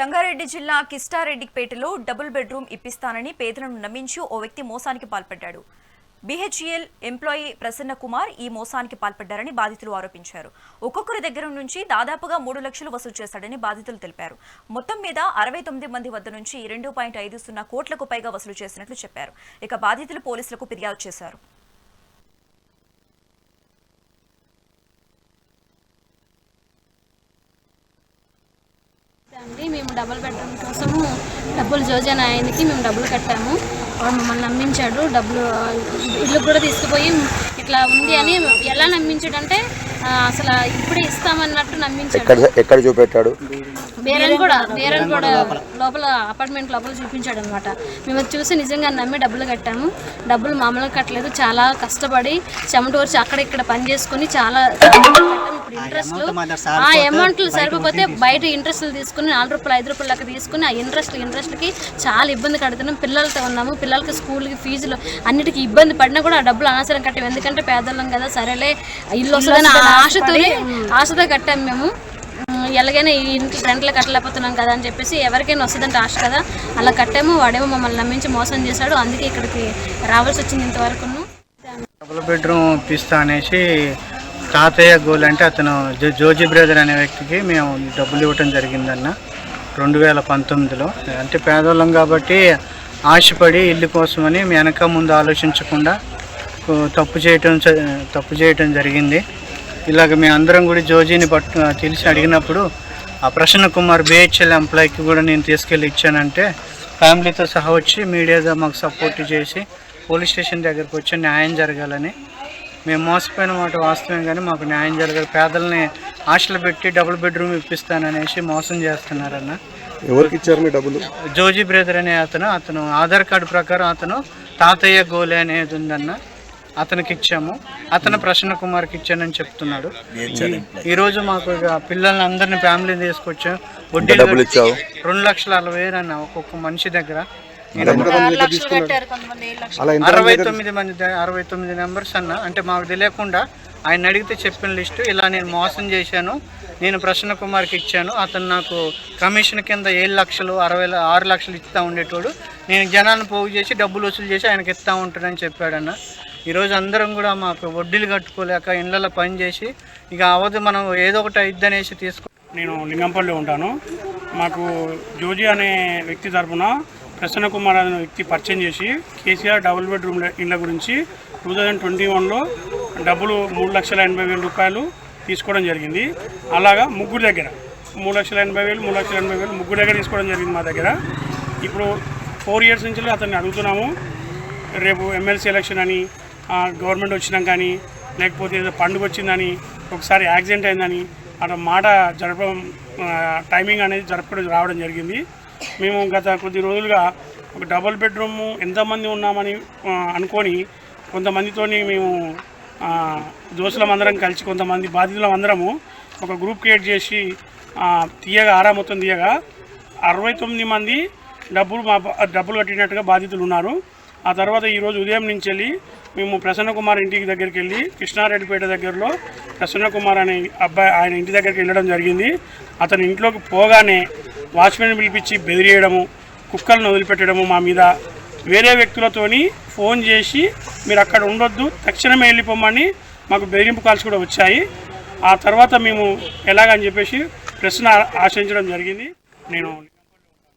సంగారెడ్డి జిల్లా కిస్టారెడ్డిపేటలో double bedroom ఇప్పిస్తానని పేదలను నమ్మించి ఓ వ్యక్తి మోసానికి పాల్పడ్డాడు. బీహెచ్ఈఎల్ ఎంప్లాయీ ప్రసన్న కుమార్ ఈ మోసానికి పాల్పడ్డారని బాధితులు ఆరోపించారు. ఒక్కొక్కరి దగ్గర నుంచి దాదాపుగా మూడు లక్షలు వసూలు చేశాడని బాధితులు తెలిపారు. మొత్తం మీద అరవై తొమ్మిది మంది వద్ద నుంచి రెండు పాయింట్ ఐదు సున్నా కోట్లకు పైగా వసూలు చేసినట్లు చెప్పారు. ఇక బాధితులు పోలీసులకు ఫిర్యాదు చేశారు. అండి డబుల్ బెడ్రూమ్ కోసము డబ్బులు జోజన్ ఆయనకి మేము డబ్బులు కట్టాము. వాడు మమ్మల్ని నమ్మించాడు డబ్బులు ఇల్లు కూడా తీసుకుపోయి ఇట్లా ఉంది అని ఎలా నమ్మించాడంటే ఆ, అసలు ఇప్పుడే ఇస్తామన్నట్టు నమ్మించాడు. ఎక్కడ చూపెట్టాడు? బేరన్ కూడా బేరన్ కూడా లోపల అపార్ట్మెంట్ లోపల చూపించాడు అనమాట మేము చూసి నిజంగా నమ్మి డబ్బులు కట్టాము. డబ్బులు మామూలుగా కట్టలేదు చాలా కష్టపడి చెమటోర్చి అక్కడ ఇక్కడ పని చేసుకుని చాలా. ఇప్పుడు ఇంట్రెస్ట్లు ఆ అమౌంట్లు సరిపోతే బయట ఇంట్రెస్ట్లు తీసుకుని నాలుగు రూపాయలు ఐదు రూపాయలు లెక్క తీసుకుని ఆ ఇంట్రెస్ట్ ఇంట్రెస్ట్కి చాలా ఇబ్బంది కడుతున్నాం. పిల్లలతో ఉన్నాము పిల్లలకి స్కూల్కి ఫీజులు అన్నిటికీ ఇబ్బంది పడినా కూడా ఆ డబ్బులు అనవసరం కట్టాము ఎందుకంటే పేదలం కదా సరేలే ఇల్లు వస్తుందని ఆ ఆశతో ఆశతో కట్టాము మేము. ఎలాగైనా ఈ ఇంటి రెంట్లు కట్టలేకపోతున్నాం కదా అని చెప్పేసి ఎవరికైనా వస్తుందంటే ఆశ కదా. అలా కట్టాము వాడేమో మమ్మల్ని నమ్మించి మోసం చేశాడు. అందుకే ఇక్కడికి రావాల్సి వచ్చింది ఇంతవరకు డబుల్ బెడ్రూమ్ ఇప్పిస్తా అనేసి తాతయ్య గోల్ అంటే అతను జో- జోజీ బ్రదర్ అనే వ్యక్తికి మేము డబ్బులు ఇవ్వటం జరిగిందన్న రెండు వేల పంతొమ్మిదిలో. అంటే పేదవాళ్ళం కాబట్టి ఆశపడి ఇల్లు కోసమని వెనక ముందు ఆలోచించకుండా తప్పు చేయటం తప్పు చేయటం జరిగింది. ఇలాగ మేము అందరం కూడా జోజీని పట్టు తెలిసి అడిగినప్పుడు ఆ ప్రసన్న కుమార్ బిహెచ్ఎల్ ఎంప్లాయీకి కూడా నేను తీసుకెళ్ళి ఇచ్చానంటే ఫ్యామిలీతో సహా వచ్చి మీడియాగా మాకు సపోర్ట్ చేసి పోలీస్ స్టేషన్ దగ్గరకు వచ్చి న్యాయం జరగాలని మేము మోసపోయిన మాట వాస్తవం కానీ మాకు న్యాయం జరగాలి పేదల్ని ఆశలు పెట్టి డబుల్ బెడ్రూమ్ ఇప్పిస్తాననేసి మోసం చేస్తున్నారన్న. ఎవరికి ఇచ్చారు మీ డబ్బులు? జోజీ బ్రదర్ అనే అతను అతను ఆధార్ కార్డు ప్రకారం అతను తాతయ్య గోలే అనేది ఉందన్న అతనికి ఇచ్చాము అతను ప్రసన్న కుమార్కి ఇచ్చానని చెప్తున్నాడు. ఈ- ఈ రోజు మాకు ఇక పిల్లల్ని అందరిని ఫ్యామిలీ తీసుకొచ్చాం వడ్డీ రెండు లక్షల అరవై వేలు అన్న ఒక్కొక్క మనిషి దగ్గర. అరవై తొమ్మిది మంది అరవై తొమ్మిది నెంబర్స్ అన్న. అంటే మాకు తెలియకుండా ఆయన అడిగితే చెప్పిన లిస్టు ఇలా నేను మోసం చేశాను నేను ప్రసన్న కుమార్కి ఇచ్చాను అతను నాకు కమిషన్ కింద ఏడు లక్షలు అరవై ఆరు లక్షలు ఇస్తా ఉండేటోడు. నేను జనాన్ని పోగు చేసి డబ్బులు వసూలు చేసి ఆయనకి ఇస్తా ఉంటానని చెప్పాడన్న. ఈరోజు అందరం కూడా మాకు వడ్డీలు కట్టుకోలేక ఇళ్ళలో పని చేసి ఇక అవదు మనం ఏదో ఒకటి అయిద్దనేసి తీసుకో నేను లింగంపల్లి ఉంటాను. మాకు జోజీ అనే వ్యక్తి తరపున ప్రసన్న కుమార్ అనే వ్యక్తి పరిచయం చేసి కేసీఆర్ డబుల్ బెడ్రూమ్ ఇళ్ళ గురించి టూ థౌజండ్ ట్వంటీ వన్లో డబ్బులు మూడు లక్షల ఎనభై వేల రూపాయలు తీసుకోవడం జరిగింది. అలాగా ముగ్గురు దగ్గర మూడు లక్షల ఎనభై వేలు మూడు లక్షల ఎనభై వేలు ముగ్గురు దగ్గర తీసుకోవడం జరిగింది మా దగ్గర. ఇప్పుడు ఫోర్ ఇయర్స్ నుంచి అతన్ని అడుగుతున్నాము. రేపు ఎమ్మెల్సీ ఎలక్షన్ అని గవర్నమెంట్ వచ్చినాం కానీ లేకపోతే ఏదో పండుగ వచ్చిందని ఒకసారి యాక్సిడెంట్ అయిందని అక్కడ మాట జరపడం టైమింగ్ అనేది జరపడం రావడం జరిగింది. మేము గత కొద్ది రోజులుగా ఒక డబుల్ బెడ్రూమ్ ఎంతమంది ఉన్నామని అనుకొని కొంతమందితోని మేము ఆ, దోస్తులం అందరం కలిసి కొంతమంది బాధితులం అందరము ఒక గ్రూప్ క్రియేట్ చేసి తీయగా ఆరా మొత్తం తీయగా అరవై తొమ్మిది మంది డబ్బులు మా డబ్బులు కట్టినట్టుగా బాధితులు ఉన్నారు. ఆ తర్వాత ఈరోజు ఉదయం నుంచి వెళ్ళి మేము ప్రసన్న కుమార్ ఇంటికి దగ్గరికి వెళ్ళి కృష్ణారెడ్డిపేట దగ్గరలో ప్రసన్న కుమార్ అనే అబ్బాయి ఆయన ఇంటి దగ్గరికి వెళ్ళడం జరిగింది. అతని ఇంట్లోకి పోగానే వాచ్మెన్ పిలిపించి బెదిరియడము కుక్కలను వదిలిపెట్టడము మా మీద. వేరే వ్యక్తులతోని ఫోన్ చేసి మీరు అక్కడ ఉండొద్దు తక్షణమే వెళ్ళిపోమని మాకు బెదిరింపు కాల్స్ కూడా వచ్చాయి. ఆ తర్వాత మేము ఎలాగని చెప్పేసి ప్రశ్న ఆశించడం జరిగింది. నేను